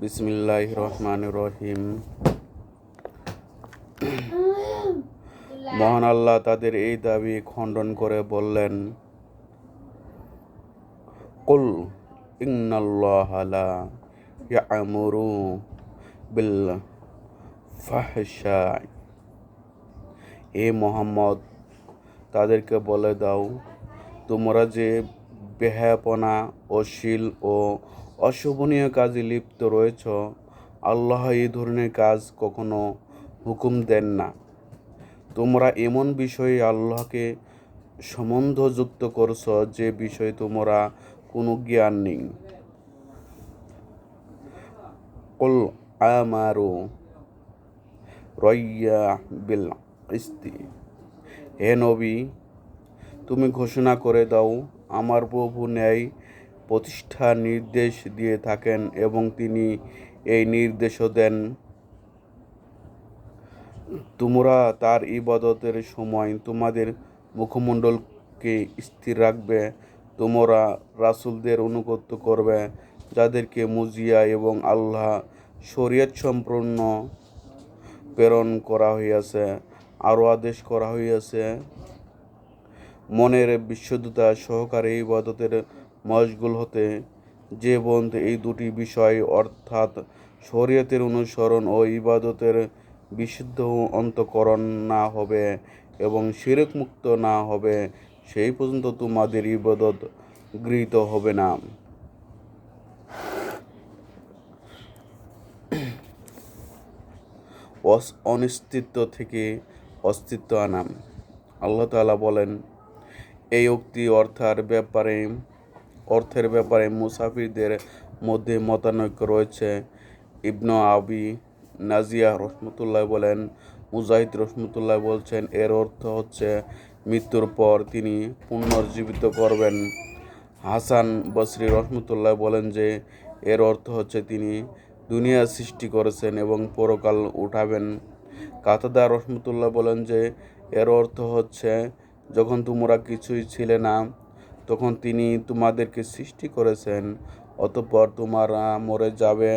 বিসমিল্লাহ রহমান রহিম মহান আল্লাহ তাদের এই দাবি খণ্ডন করে বললেন, কুল ইন্নাল্লাহ লা ইয়ামুরু বিল ফাহশা এ মোহাম্মদ তাদেরকে বলে দাও, তোমরা যে বেহায়াপনা, অশ্লীল ও অশোভনীয় কাজে লিপ্ত রয়েছ। আল্লাহ এই ধরনের কাজ কখনো হুকুম দেন না। তোমরা এমন বিষয়ে আল্লাহকে সম্বন্ধযুক্ত করছ যে বিষয়ে তোমরা কোনো জ্ঞান নেই। কল আমারু রയ്য়া বিল ইস্তি হে নবী, তুমি ঘোষণা করে দাও আমার প্রভু ন্যায় প্রতিষ্ঠার নির্দেশ দিয়ে থাকেন এবং তিনি এই নির্দেশও দেন। তোমরা তার ইবাদতের সময় তোমাদের মুখমণ্ডলকে স্থির রাখবে, তোমরা রাসূলদের অনুগত্য করবে, যাদেরকে মুজিয়া এবং আল্লাহ শরীয়ত সম্পূর্ণ প্রেরণ করা হইয়াছে আরও আদেশ করা হইয়াছে। মনের বিশুদ্ধতা সহকারে ইবাদতের মশগুল হতে, যে বন্ধ এই দুটি বিষয় অর্থাৎ শরীয়তের অনুসরণ ও ইবাদতের বিশুদ্ধ অন্তকরণ না হবে এবং শিরক মুক্ত না হবে, সেই পর্যন্ত তোমাদের ইবাদত গৃহীত হবে না। অনিশ্চিত থেকে অস্তিত্ব আনাম আল্লাহ তাআলা বলেন এই উক্তি অর্থার ব্যাপারে, অর্থের ব্যাপারে মুসাফিরদের মধ্যে মতানৈক্য রয়েছে। ইবনু আবি নাজিয়া রহমতুল্লাহ বলেন, মুজাহিদ রহমতুল্লাহ বলছেন, এর অর্থ হচ্ছে, মৃত্যুর পর তিনি পুনর্জীবিত করবেন। হাসান বসরি রহমতুল্লাহ বলেন যে, এর অর্থ হচ্ছে তিনি দুনিয়া সৃষ্টি করেছেন এবং পরকাল উঠাবেন। কাতাদা রহমতুল্লাহ বলেন যে, এর অর্থ হচ্ছে যখন তোমরা কিছুই ছিলে না, তখন তিনি তোমাদেরকে সৃষ্টি করেছেন। অতঃপর তোমরা মরে যাবে,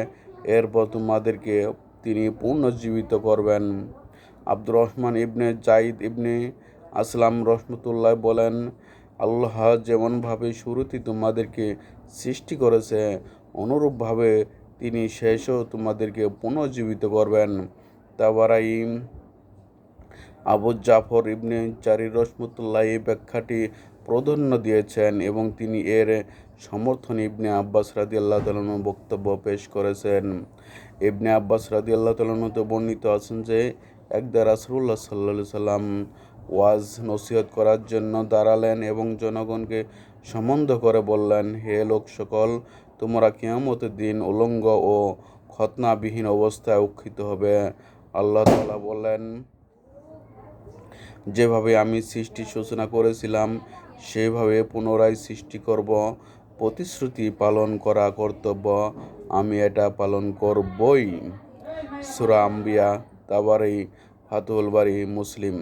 এরপর তোমাদেরকে তিনি পুনর্জীবিত করবেন। আব্দুর রহমান ইবনে জাইদ ইবনে আসলাম রহমতুল্লাহ বলেন, আল্লাহ যেমনভাবে শুরুতে তোমাদেরকে সৃষ্টি করেছে, অনুরূপভাবে তিনি শেষও তোমাদেরকে পুনর্জীবিত করবেন। তাবারাইম আবু জাফর ইবনে জারির রহমতুল্লাহ এই ব্যাখ্যাটি প্রাধান্য দিয়েছেন এবং তিনি এর সমর্থন ইবনে আব্বাস রাদি আল্লাহ তালন বক্তব্য পেশ করেছেন। ইবনে আব্বাস রাদি আল্লাহ তালনতে বর্ণিত আছেন যে একদা রাসুল্লাহ সাল্লা সাল্লাম ওয়াজ নসিহত করার জন্য দাঁড়ালেন এবং জনগণকে সম্বন্ধ করে বললেন, হে লোক সকল, তোমরা কিয়ামতের দিন উলঙ্গ ও খতনাবিহীন অবস্থায় উক্ষিত হবে। আল্লাহ তাআলা বললেন যেভাবে আমি সৃষ্টি সূচনা করেছিলাম, সেভাবে পুনরায় সৃষ্টি করব। প্রতিশ্রুতি পালন করা কর্তব্য, আমি এটা পালন করবই। সুরা আম্বিয়া, তাবারি, ফাতুল বাড়ি মুসলিম।